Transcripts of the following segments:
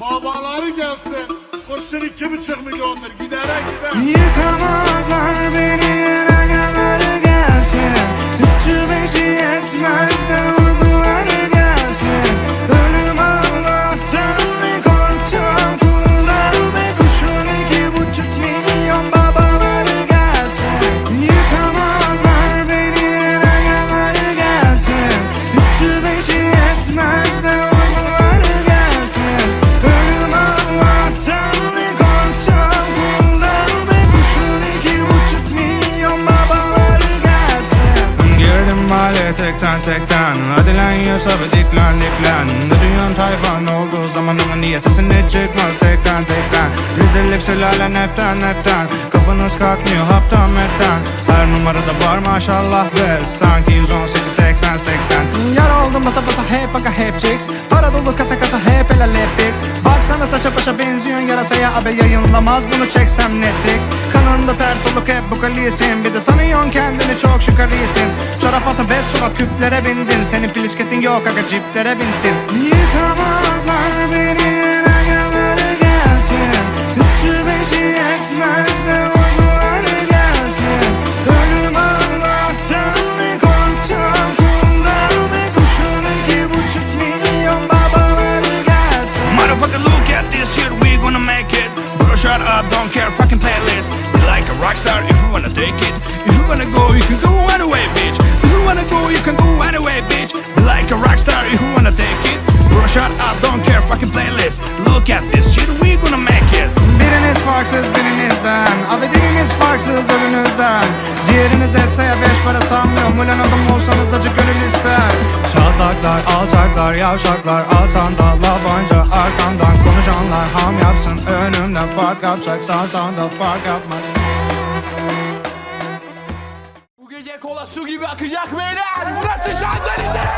Babaları gelsin. Kurşun iki buçuk milyondur. Gidere gider. Yıkamazlar beni yere tekten tekten Hadi lan Yusuf diklen diklen Duyuyorsun tayfan olduğu zaman ama niye sesin hiç çıkmaz? Tekten tekten Rezillik sülalen hepten hepten Kafanız kalkmıyor haptan metten Her numarada var maşallah ve Sanki 118 80 80 Yar oldum basa basa hep baka hep chicks Para dolu kasa kasa hep el fix. Baksana saça başa benziyorsun yarasaya Abi yayınlamaz. Bunu çeksem Netflix. Kanında ters oluk hep bu kalisin. Bir de sanıyorsun kendini çok şükarisin Çarafasa beş surat küplere bindin. Senin plisketin yok aga ciplere binsin. Yıkamazlar gelsin Motherfucker, look at this shit, we gonna make it. Bro, shut up, don't care, fucking playlist. Be like a rockstar if you wanna take it. If you wanna go, you can go anyway, bitch. If you wanna go, you can go anyway, bitch. Be like a rockstar if you wanna take it. Bro, shut up, don't care, fucking playlist. Look at this shit, we gonna make it. Biriniz farksız birinizden Abi diliniz farksız ölünüzden Ciğeriniz etse ya beş para sanmıyorum Ulan adam olsanız acı gönül ister Çatlaklar, alçaklar, yavşaklar Alsan da labanca arkandan Konuşanlar ham yapsın önümden Fark yapacak sansan da fark yapmaz Bu gece kola su gibi akacak beyler. Burası Şanzelize.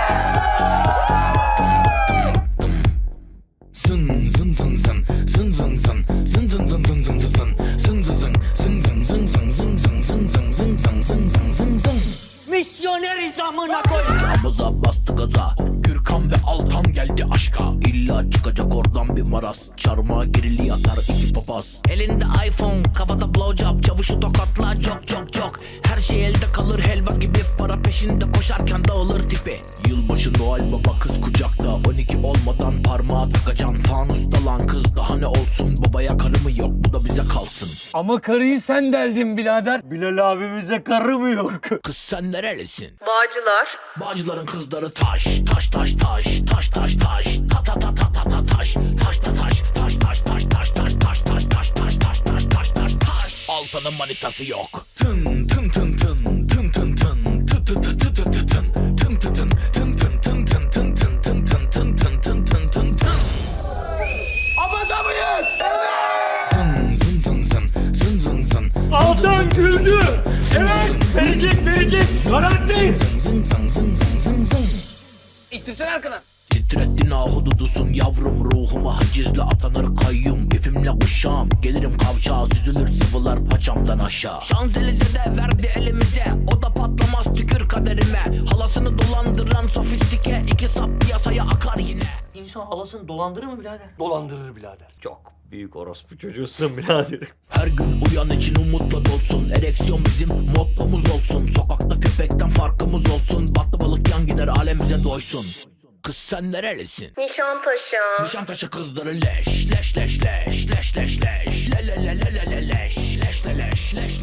Misyoneriz amına koyayım. Gaza bastı gaza Gürkan ve Altan geldi aşka. İlla çıkacak oradan bir maraz. Çarmıha girili yatar iki papaz. Elinde iPhone kafada blowjob. Çavuşu tokatla çok çok çok. Her şey elde kalır helva gibi. Para peşinde koşarken dağılır tipi. Yılbaşı Noel baba kız kucakta. 12 olmadan parmağa takacan Fanus dalan kız daha ne olsun? Babaya karı mı yok? Bu da kalsın Ama karıyı sen deldin birader. Bilal abimize karı mı yok? Kız sen nerelisin? Bağcılar. Bağcıların kızları taş, taş taş taş, taş taş taş, ta ta ta ta ta ta taş, taş ta taş, taş taş taş taş taş taş taş taş taş taş taş taş taş taş. Altanın manitası yok. Tın tın tın tın zın. Altan güldü. Evet, verecek, verecek. Garanti. İttirsene arkadan. Titrettin ahududusun yavrum ruhuma hacizle atanır kayyum İpimle uşağım gelirim kavşağa süzülür sıvılar paçamdan aşağı Şanzelize'de verdi elimize o da patlamaz tükür kaderime Halasını dolandıran sofistike iki sap piyasaya akar yine İnsan halasını dolandırır mı birader? Dolandırır birader. Çok büyük orospu çocuğusun birader. Her gün uyan için umutla dolsun. Ereksiyon bizim mottomuz olsun. Sokakta köpekten farkımız olsun. Battı balık yan gider alemize doysun. Kız sen nerelisin? Nişantaşı. Nişantaşı kızları leş leş leş leş leş leş leş. Le le le le le le leş. Leş le leş leş